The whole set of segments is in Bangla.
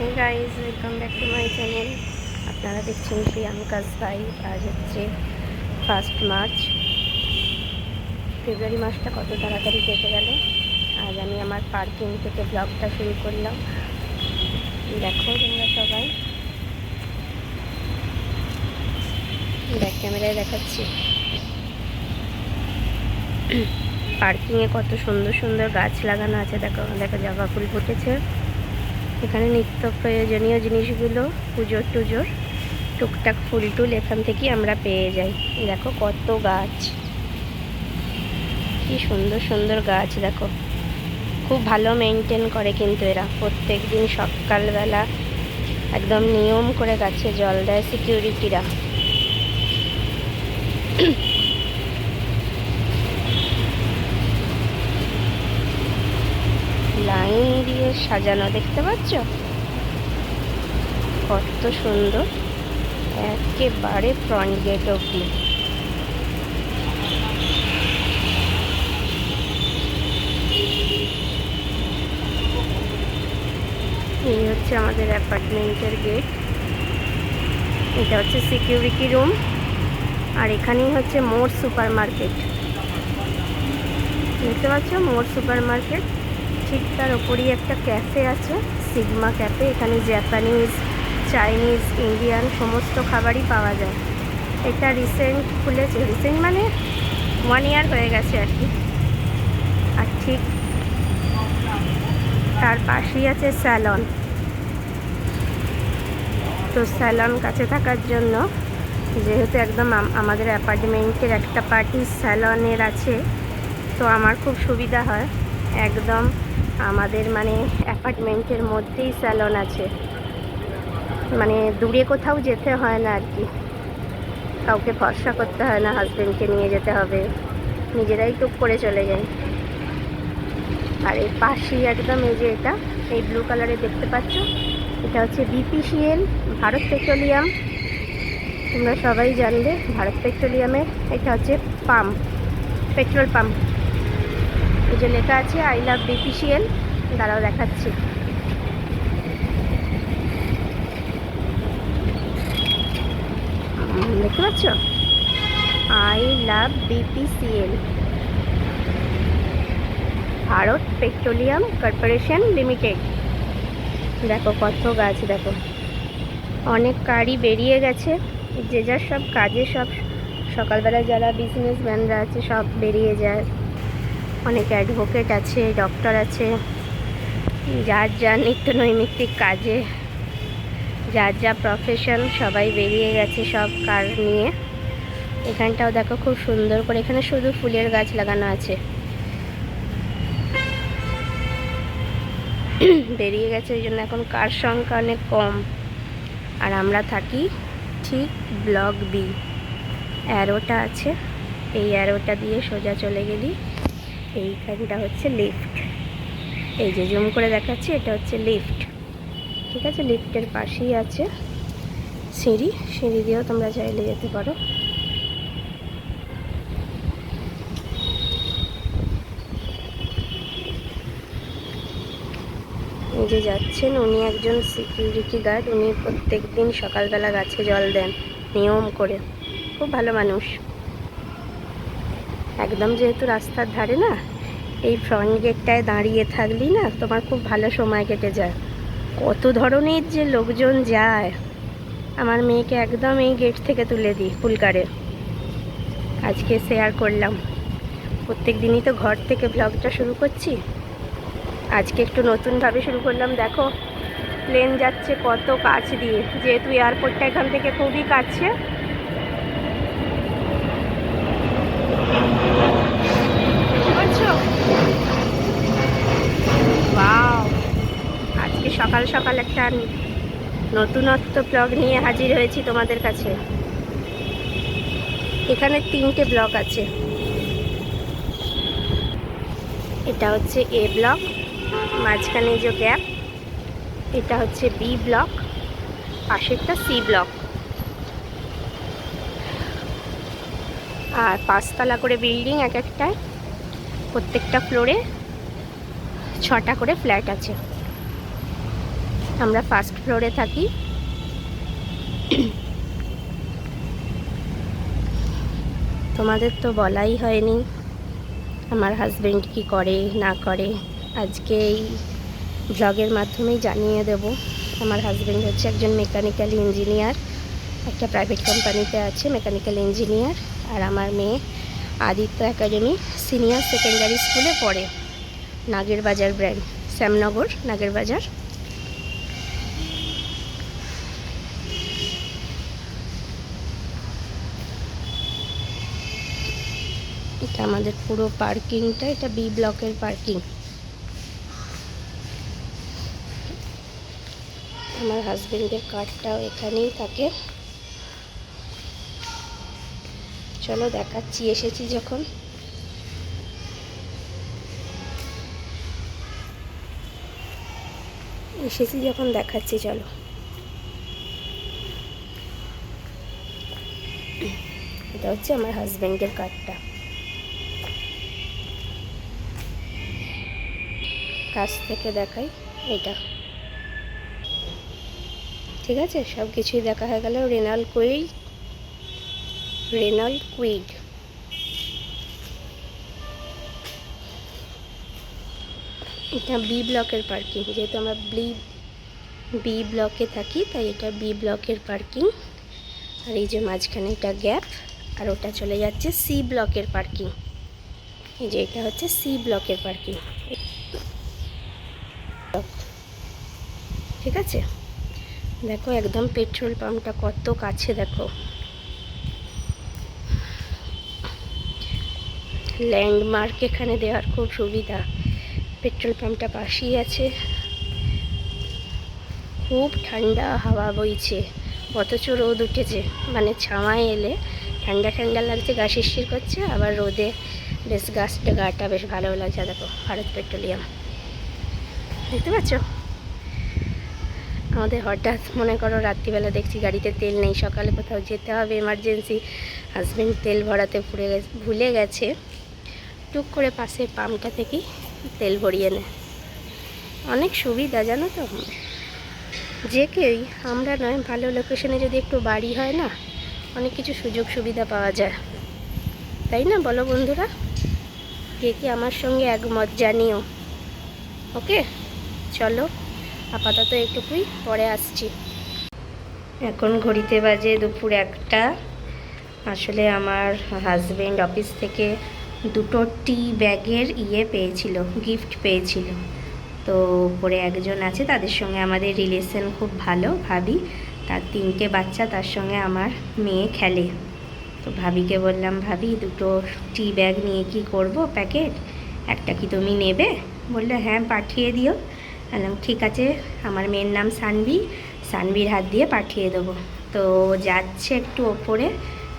Hey guys welcome back to my channel আপনারা দেখছেন প্রিয়াঙ্কাস ভাই। আজ হচ্ছে ফার্স্ট মার্চ ফেব্রুয়ারি মাসটা কত তাড়াতাড়ি কেটে গেল। আজ আমি আমার পার্কিং থেকে ব্লগটা শুরু করলাম। দেখো তোমরা সবাই। ব্যাক ক্যামেরায় দেখাচ্ছি। পার্কিংয়ে কত সুন্দর সুন্দর গাছ লাগানো আছে। দেখো দেখো জবা ফুল ফুটেছে। এখানে নিত্য প্রয়োজনীয় জিনিসগুলো, পুজোর টুজোর, টুকটাক ফুল টুল এখান থেকেই আমরা পেয়ে যাই। দেখো কত গাছ। কি সুন্দর সুন্দর গাছ, দেখো। খুব ভালো মেনটেন করে কিন্তু এরা। প্রত্যেক দিন সকালবেলা একদম নিয়ম করে গাছে জল দেয় সিকিউরিটিরা লাইন দিয়ে সাজানো দেখতে পাচ্ছ? কত সুন্দর। একেবারে ফ্রন্ট গেট অব্দি এই হচ্ছে আমাদের অ্যাপার্টমেন্টের গেট। এটা হচ্ছে সিকিউরিটি রুম। আর এখানেই হচ্ছে মোর সুপার মার্কেট দেখতে পাচ্ছ? মোর সুপার মার্কেট ঠিক তার ওপরই একটা ক্যাফে আছে, সিগমা ক্যাফে। এখানে জাপানিজ, চাইনিজ, ইন্ডিয়ান সমস্ত খাবারই পাওয়া যায়। এটা রিসেন্ট খুলেছে। রিসেন্ট মানে ওয়ান ইয়ার হয়ে গেছে আর কি। আর ঠিক তার পাশেই আছে স্যালন। তো স্যালন কাছে থাকার জন্য যেহেতু একদম আমাদের অ্যাপার্টমেন্টের একটা পার্টি স্যালনের আছে, তো আমার খুব সুবিধা হয়। একদম আমাদের মানে অ্যাপার্টমেন্টের মধ্যেই স্যালন আছে। মানে দূরে কোথাও যেতে হয় না আর কি। কাউকে ভরসা করতে হয় না হাজব্যান্ডকে নিয়ে যেতে হবে। নিজেরাই টুক করে চলে যাই আর এই পাশেই একদম এই যে এটা, এই ব্লু কালারে দেখতে পাচ্ছ? এটা হচ্ছে বিপিসিএল ভারত পেট্রোলিয়াম। তোমরা সবাই জানবে, ভারত পেট্রোলিয়ামের এটা হচ্ছে পাম্প, পেট্রোল পাম্প। এই যে লেখা আছে আই লাভ বিপিসিএল দাঁড়াও দেখাচ্ছি। দেখতে পাচ্ছ? I love BPCL Bharat petroleum corporation limited. দেখো কত গাছ, দেখো। অনেক গাড়ি বেরিয়ে গেছে। যে যার সব কাজে সব সকালবেলা যারা বিজনেসম্যানরা আছে, সব বেরিয়ে যায়। অনেক অ্যাডভোকেট আছে ডক্টর আছে, যার যা নিত্য নৈমিত্তিক কাজে, যার যা প্রফেশন সবাই বেরিয়ে গেছে সব কার নিয়ে। এখানটাও দেখো খুব সুন্দর করে, এখানে শুধু ফুলের গাছ লাগানো আছে। বেরিয়ে গেছে ওই জন্য এখন কার সংখ্যা অনেক কম। আর আমরা থাকি ঠিক ব্লক বি অ্যারোটা আছে, এই অ্যারোটা দিয়ে সোজা চলে গেলি। এইখানটা হচ্ছে লিফট এই যে জুম করে দেখাচ্ছি, এটা হচ্ছে লিফট ঠিক আছে? লিফটের পাশেই আছে সিঁড়ি। সিঁড়ি দিয়েও তোমরা চাইলে যেতে পারো। যে যাচ্ছেন, উনি একজন সিকিউরিটি গার্ড উনি প্রত্যেক দিন সকালবেলা গাছে জল দেন, নিয়ম করে। খুব ভালো মানুষ। একদম যেহেতু রাস্তার ধারে না, এই ফ্রন্ট গেটটায় দাঁড়িয়ে থাকলি না তোমার খুব ভালো সময় কেটে যায়। কত ধরনের যে লোকজন যায়, আমার মেয়েকে একদম এই গেট থেকে তুলে দিই ফুলকারে আজকে শেয়ার করলাম। প্রত্যেক দিনই তো ঘর থেকে ব্লগটা শুরু করছি। আজকে একটু নতুনভাবে শুরু করলাম, দেখো। প্লেন যাচ্ছে কত কাছ দিয়ে, যেহেতু এয়ারপোর্টটা এখান থেকে খুবই কাছে সকাল সকাল একটা নতুনত্ব ব্লগ নিয়ে হাজির হয়েছি তোমাদের কাছে। এখানে তিনটে ব্লক আছে। এটা হচ্ছে এ ব্লক মাঝখানে যে গ্যাপ, এটা হচ্ছে বি ব্লক পাশেরটা সি ব্লক আর পাঁচতলা করে বিল্ডিং এক একটায়, প্রত্যেকটা ফ্লোরে ছটা করে ফ্ল্যাট আছে। আমরা ফার্স্ট ফ্লোরে থাকি। তোমাদের তো বলাই হয়নি আমার হাজব্যান্ড কি করে, না করে। আজকে এই ব্লগের মাধ্যমেই জানিয়ে দেব। আমার হাজব্যান্ড হচ্ছে একজন মেকানিক্যাল ইঞ্জিনিয়ার একটা প্রাইভেট কোম্পানিতে আছে মেকানিক্যাল ইঞ্জিনিয়ার আর আমার মেয়ে আদিত্য একাডেমি সিনিয়র সেকেন্ডারি স্কুলে পড়ে। নাগের বাজার ব্র্যান্ড শ্যামনগর নাগের বাজার এটা আমাদের পুরো পার্কিংটা, এটা বি ব্লকের পার্কিং আমার হাজবেন্ডের কার্ডটাও এখানেই থাকে। চলো দেখাচ্ছি, এসেছি যখন। এসেছি যখন, দেখাচ্ছি, চলো। এটা হচ্ছে আমার হাজবেন্ডের কার্ডটা কাছ থেকে দেখাই এটা। ঠিক আছে? সব কিছুই দেখা হয়ে গেল। Renault Kwid Renault Kwid. এটা বি ব্লকের পার্কিং। যেহেতু আমরা বি বি ব্লকে থাকি, তাই এটা বি ব্লকের পার্কিং। আর এই যে মাঝখানে এটা গ্যাপ, আর ওটা চলে যাচ্ছে সি ব্লকের পার্কিং। এই যে এটা হচ্ছে সি ব্লকের পার্কিং। ঠিক আছে? দেখো একদম পেট্রোল পাম্পটা কত কাছে, দেখো। ল্যান্ডমার্ক এখানে দেওয়ার খুব সুবিধা। পেট্রোল পাম্পটা পাশেই আছে। খুব ঠান্ডা হাওয়া বইছে। অথচ রোদ উঠেছে। মানে ছামায় এলে ঠান্ডা ঠান্ডা লাগছে গা শিরশির করছে, আবার রোদে বেশ গাছটা গাটা বেশ ভালো লাগছে, দেখো, ভারত পেট্রোলিয়াম। দেখতে পাচ্ছ? আমাদের হঠাৎ মনে করো রাত্রিবেলা দেখছি গাড়িতে তেল নেই, সকালে কোথাও যেতে হবে এমার্জেন্সি হাজব্যান্ড তেল ভরাতে ভুলে গেছে ভুলে গেছে। টুক করে পাশে পাম্পটা থেকেই তেল ভরিয়ে নেয়। অনেক সুবিধা, জানো তো? যে কেউই, আমরা নয়, ভালো লোকেশনে যদি একটু বাড়ি হয় না, অনেক কিছু সুযোগ সুবিধা পাওয়া যায়। তাই না বলো বন্ধুরা? কে কি আমার সঙ্গে একমত জানিও? ওকে? চলো। আপাতত এটুকুই পরে আসছি। এখন ঘড়িতে বাজে দুপুর একটা। আসলে আমার হাজবেন্ড অফিস থেকে দুটো টি ব্যাগের ইয়ে পেয়েছিল গিফট পেয়েছিল। তো পরে একজন আছে, তাদের সঙ্গে আমাদের রিলেশন খুব ভালো, ভাবি। তার তিনটে বাচ্চা, তার সঙ্গে আমার মেয়ে খেলে। তো ভাবিকে বললাম, ভাবি, দুটো টি ব্যাগ নিয়ে কি করব? প্যাকেট একটা কি তুমি নেবে? বললে হ্যাঁ পাঠিয়ে দিও। বললাম ঠিক আছে। আমার মেয়ের নাম সানভি। সানভির হাত দিয়ে পাঠিয়ে দেবো। তো যাচ্ছে একটু ওপরে।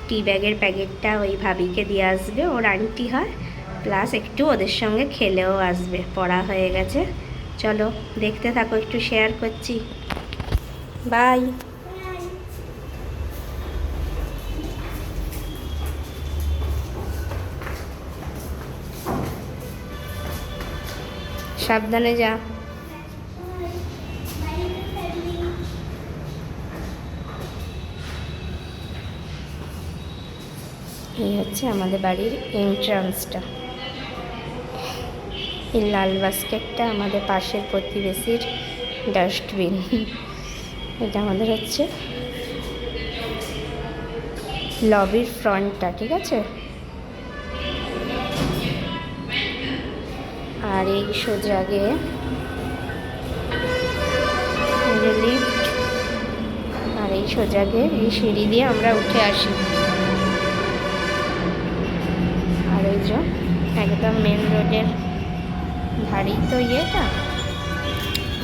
টি ব্যাগের প্যাকেটটা ওই ভাবিকে দিয়ে আসবে। ওর আন্টি হয়। প্লাস একটু ওদের সঙ্গে খেলেও আসবে। পড়া হয়ে গেছে। চলো, দেখতে থাকো, একটু শেয়ার করছি। বাই। সাবধানে যা। এই হচ্ছে আমাদের বাড়ির এন্ট্রান্সটা এই লাল বাস্কেটটা আমাদের পাশের প্রতিবেশীর ডাস্টবিন এটা আমাদের হচ্ছে লবির ফ্রন্টটা ঠিক আছে? আর এই সোজা লিফট আর এই সোজা গিয়ে এই সিঁড়ি দিয়ে আমরা উঠে আসি। যে একদম মেন রোডের ধারেই। তো ইয়েটা?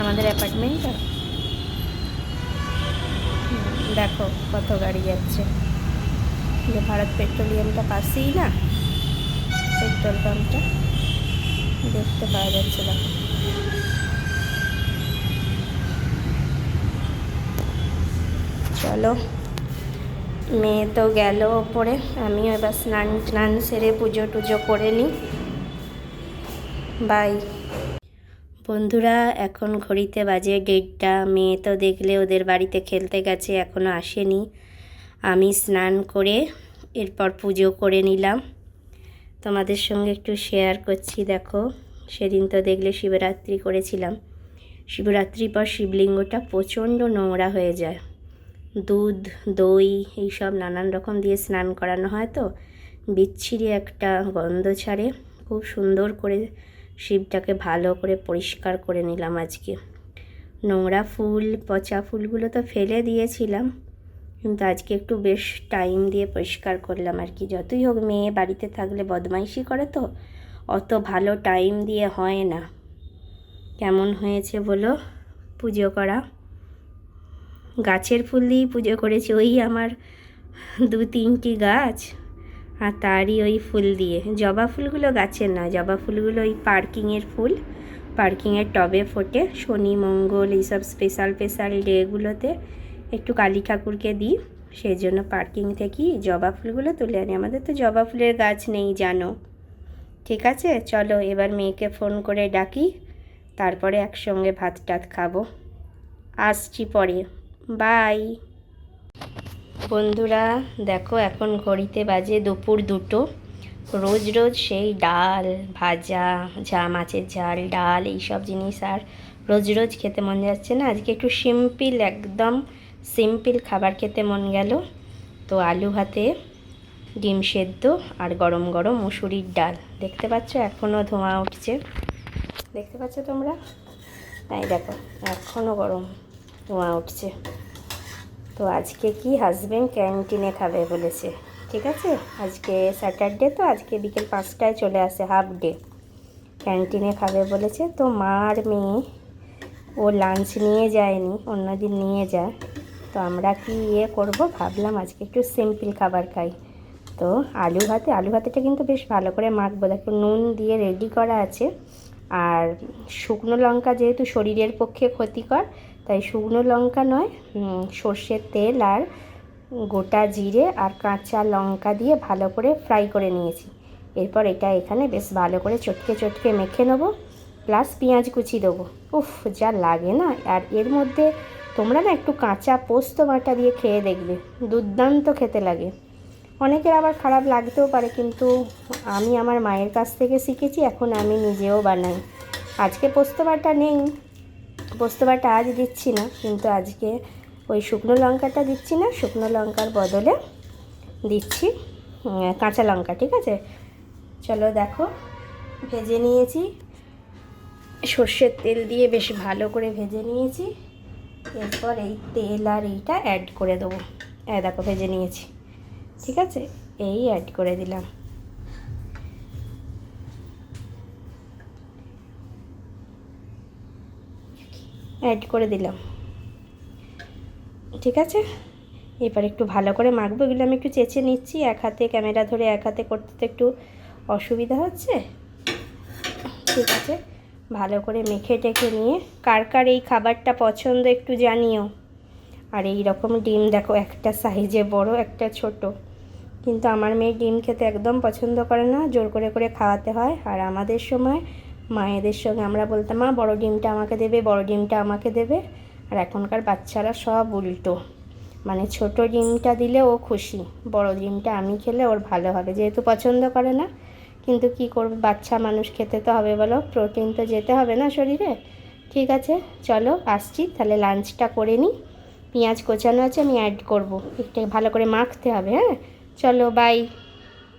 আমাদের অ্যাপার্টমেন্টটা দেখো কত গাড়ি যাচ্ছে। যে ভারত পেট্রোলিয়ামটা পাশেই না? পেট্রোল পাম্পটা? দেখতে পাওয়া যাচ্ছে দেখো চলো। মেয়ে তো গেল ওপরে, আমিও এবার স্নান টান সেরে পুজো টুজো করে নিই। বাই। বন্ধুরা, এখন ঘড়িতে বাজে দেড়টা, মেয়ে তো দেখলে ওদের বাড়িতে খেলতে গেছে এখনও আসেনি। আমি স্নান করে এরপর পুজো করে নিলাম। তোমাদের সঙ্গে একটু শেয়ার করছি, দেখো। সেদিন তো দেখলে শিবরাত্রি করেছিলাম। শিবরাত্রির পর শিবলিঙ্গটা প্রচণ্ড নোংরা হয়ে যায়। দুধ, দই এইসব নানান রকম দিয়ে স্নান করানো হয় তো। বিচ্ছিরি একটা গন্ধ ছাড়ে। খুব সুন্দর করে শিবটাকে ভালো করে পরিষ্কার করে নিলাম আজকে। নোংরা ফুল, পচা ফুলগুলো তো ফেলে দিয়েছিলাম, কিন্তু আজকে একটু বেশ টাইম দিয়ে পরিষ্কার করলাম আর কি। যতই হোক, মেয়ে বাড়িতে থাকলে বদমাইশি করে তো, অত ভালো টাইম দিয়ে হয় না। কেমন হয়েছে বলো? পুজো করা। গাছের ফুল দিয়েই পুজো করেছি। ওই আমার দু তিনটি গাছ আর তারই ওই ফুল দিয়ে। জবা ফুলগুলো গাছের না, জবা ফুলগুলো ওই পার্কিংয়ের ফুল। পার্কিংয়ের টবে ফোটে। শনি, মঙ্গল এইসব স্পেশাল স্পেশাল ডেগুলোতে একটু কালী ঠাকুরকে দিই। সেই জন্য পার্কিং থেকেই জবা ফুলগুলো তুলে আনি। আমাদের তো জবা ফুলের গাছ নেই, জানো। ঠিক আছে? চলো, এবার মেয়েকে ফোন করে ডাকি। তারপরে একসঙ্গে ভাত টাত খাব। আসছি পরে। বাই। বন্ধুরা, দেখো এখন ঘড়িতে বাজে দুপুর দুটো। রোজ রোজ সেই ডাল, ভাজা, ঝা মাছের ঝাল, ডাল, এইসব জিনিস আর রোজ রোজ খেতে মন যাচ্ছে না। আজকে একটু সিম্পল, একদম সিম্পল খাবার খেতে মন গেল। তো আলু ভাতে ডিম সেদ্ধ আর গরম গরম মুসুরির ডাল। দেখতে পাচ্ছ এখনও ধোঁয়া উঠছে। দেখতে পাচ্ছ তোমরা? তাই দেখো, এখনও গরম। ধোঁয়া উঠছে তো আজকে কি হাজবেন্ড ক্যান্টিনে খাবে বলেছে। ঠিক আছে? আজকে স্যাটারডে তো, আজকে বিকেল পাঁচটায় চলে আসে হাফ ডে ক্যান্টিনে খাবে বলেছে। তো মা আর মেয়ে, ও লাঞ্চ নিয়ে যায়নি, অন্যদিন নিয়ে যায়। তো আমরা কি ইয়ে করব? ভাবলাম আজকে একটু সিম্পল খাবার খাই। তো আলু ভাতে, আলু ভাতেটা কিন্তু বেশ ভালো করে মাখবো। দেখো নুন দিয়ে রেডি করা আছে। আর শুকনো লঙ্কা যেহেতু শরীরের পক্ষে ক্ষতিকর তাই শুকনো লঙ্কা নয় সর্ষের তেল আর গোটা জিরে আর কাঁচা লঙ্কা দিয়ে ভালো করে ফ্রাই করে নিয়েছি। এরপর এটা এখানে বেশ ভালো করে চটকে চটকে মেখে নেব, প্লাস পেঁয়াজ কুচি দেবো। উফ, যা লাগে না। আর এর মধ্যে তোমরা না একটু কাঁচা পোস্ত বাটা দিয়ে খেয়ে দেখবে, দুর্দান্ত খেতে লাগে। অনেকের আবার খারাপ লাগতেও পারে, কিন্তু আমি আমার মায়ের কাছ থেকে শিখেছি, এখন আমি নিজেও বানাই। আজকে পোস্ত বাটা নেই। পোস্ত বাটা আজ দিচ্ছি না, কিন্তু আজকে ওই শুকনো লঙ্কাটা দিচ্ছি না, শুকনো লঙ্কার বদলে দিচ্ছি কাঁচা লঙ্কা, ঠিক আছে? চলো দেখো, ভেজে নিয়েছি। সর্ষের তেল দিয়ে বেশ ভালো করে ভেজে নিয়েছি। এরপর এই তেল আর এইটা অ্যাড করে দেবো। হ্যাঁ দেখো, ভেজে নিয়েছি। ঠিক আছে? এই অ্যাড করে দিলাম। অ্যাড করে দিলাম। ঠিক আছে? এবার একটু ভালো করে মাখবো, এগুলো আমি একটু চেঁচে নিচ্ছি। এক হাতে ক্যামেরা ধরে এক হাতে করতে তো একটু অসুবিধা হচ্ছে। ঠিক আছে? ভালো করে মেখে টেখে নিয়ে, কার কার এই খাবারটা পছন্দ একটু জানিও। আর এই রকম ডিম দেখো, একটা সাইজে বড়, একটা ছোট। কিন্তু আমার মেয়ে ডিম খেতে একদম পছন্দ করে না, জোর করে করে খাওয়াতে হয়। আর আমাদের সময় মায়েদের সঙ্গে আমরা বলতাম, মা, বড় ডিমটা আমাকে দেবে, বড় ডিমটা আমাকে দেবে। আর এখনকার বাচ্চারা সব উল্টো। মানে ছোট ডিমটা দিলে ও খুশি, বড় ডিমটা আমি খেলে ওর ভালো হবে। যেহেতু পছন্দ করে না, কিন্তু কি করবে, বাচ্চা মানুষ খেতে তো হবে বলো, প্রোটিন তো যেতে হবে না শরীরে। ঠিক আছে, চলো আসছি, তাহলে লাঞ্চটা করে নিই। পেঁয়াজ কোচানো আছে, আমি অ্যাড করব। একটু ভালো করে মাখতে হবে হ্যাঁ? চলো বাই